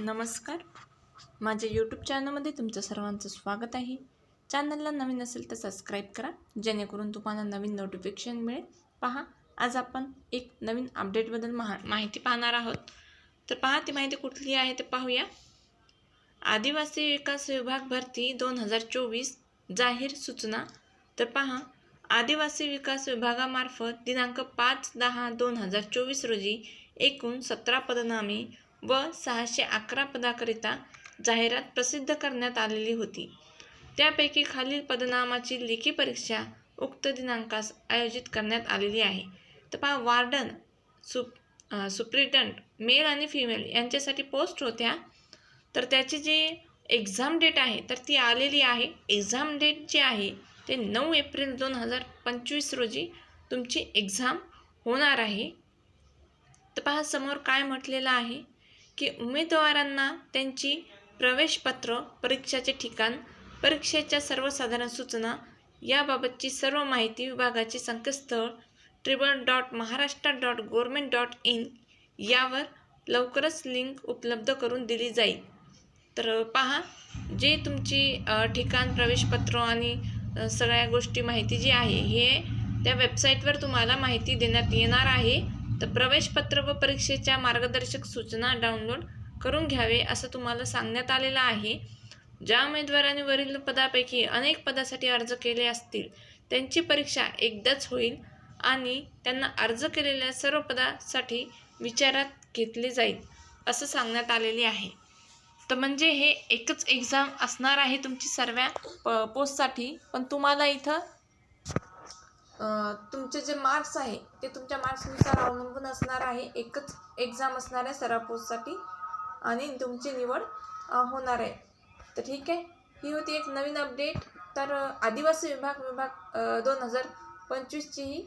नमस्कार. माझ्या यूट्यूब चॅनलमध्ये तुमचं सर्वांचं स्वागत आहे. चॅनलला नवीन असेल तर सबस्क्राईब करा. जेणेकरून तुम्हाला नवीन नोटिफिकेशन मिळेल. पहा आज आपण एक नवीन अपडेटबद्दल महा माहिती पाहणार आहोत. तर पहा ती माहिती कुठली आहे ते पाहूया. आदिवासी विकास विभाग भरती दोन हजार चोवीस जाहीर सूचना. तर पहा आदिवासी विकास विभागामार्फत दिनांक पाच दहा दोन हजार चोवीस रोजी एकूण सतरा पदनामे व सहाशे अकरा पदाकरिता जाहिरात प्रसिद्ध करण्यात आलेली होती. त्यापैकी खालील पदनामाची लेखी परीक्षा उक्त दिनांकास आयोजित करण्यात आलेली आहे. तर पहा वार्डन सुप सुप्रिटंट मेल आणि फिमेल यांच्यासाठी पोस्ट होत्या. तर त्याची जी एक्झाम डेट आहे तर ती आलेली आहे. एक्झाम डेट जी आहे ते नऊ एप्रिल दोन हजार पंचवीस रोजी तुमची एक्झाम होणार आहे. तर पहा समोर काय म्हटलेलं आहे? की उमेदवारांना त्यांची प्रवेशपत्र परीक्षाचे ठिकाण परीक्षेच्या सर्वसाधारण सूचना याबाबतची सर्व माहिती विभागाचे संकेतस्थळ tribal dot Maharashtra dot government dot in यावर लवकरच लिंक उपलब्ध करून दिली जाईल. तर पहा जे तुमची ठिकाण प्रवेशपत्र आणि सगळ्या गोष्टी माहिती जी आहे हे त्या वेबसाईटवर तुम्हाला माहिती देण्यात येणार आहे. तर प्रवेशपत्र व परीक्षेच्या मार्गदर्शक सूचना डाउनलोड करून घ्यावे असं तुम्हाला सांगण्यात आलेलं आहे. ज्या उमेदवारांनी वरील पदापैकी अनेक पदासाठी अर्ज केले असतील त्यांची परीक्षा एकदाच होईल आणि त्यांना अर्ज केलेल्या सर्व पदासाठी विचारात घेतले जाईल असं सांगण्यात आलेले आहे. तर म्हणजे हे एकच एक्झाम असणार आहे तुमची सर्व प पोस्टसाठी पण तुम्हाला इथं तुमचे जे मार्क्स आहे ते तुमच्या मार्क्सनुसार अवलंबून असणार आहे. एकच एक्झाम असणार आहे सराव पोस्टसाठी आणि तुमची निवड होणार आहे. तर ठीक आहे. ही होती एक नवीन अपडेट तर आदिवासी विभाग विभाग दोन हजार पंचवीसची ही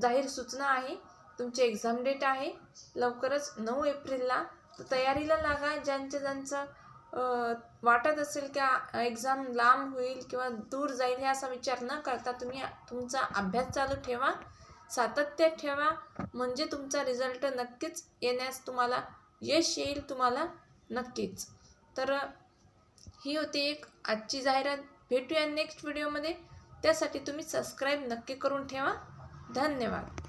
जाहीर सूचना आहे. तुमची एक्झाम डेट आहे. लवकरच नऊ एप्रिलला तर तयारीला लागा. ज्यांचं ज्यांचं वाटत असेल की एक्झाम लांब होईल किंवा दूर जाईल हे असा विचार न करता तुम्ही तुमचा अभ्यास चालू ठेवा सातत्य ठेवा. म्हणजे तुमचा रिझल्ट नक्कीच येण्यास तुम्हाला यश येईल तुम्हाला नक्कीच. तर ही होती एक आजची जाहिरात. भेटूया नेक्स्ट व्हिडिओमध्ये त्यासाठी तुम्ही सबस्क्राईब नक्की करून ठेवा. धन्यवाद.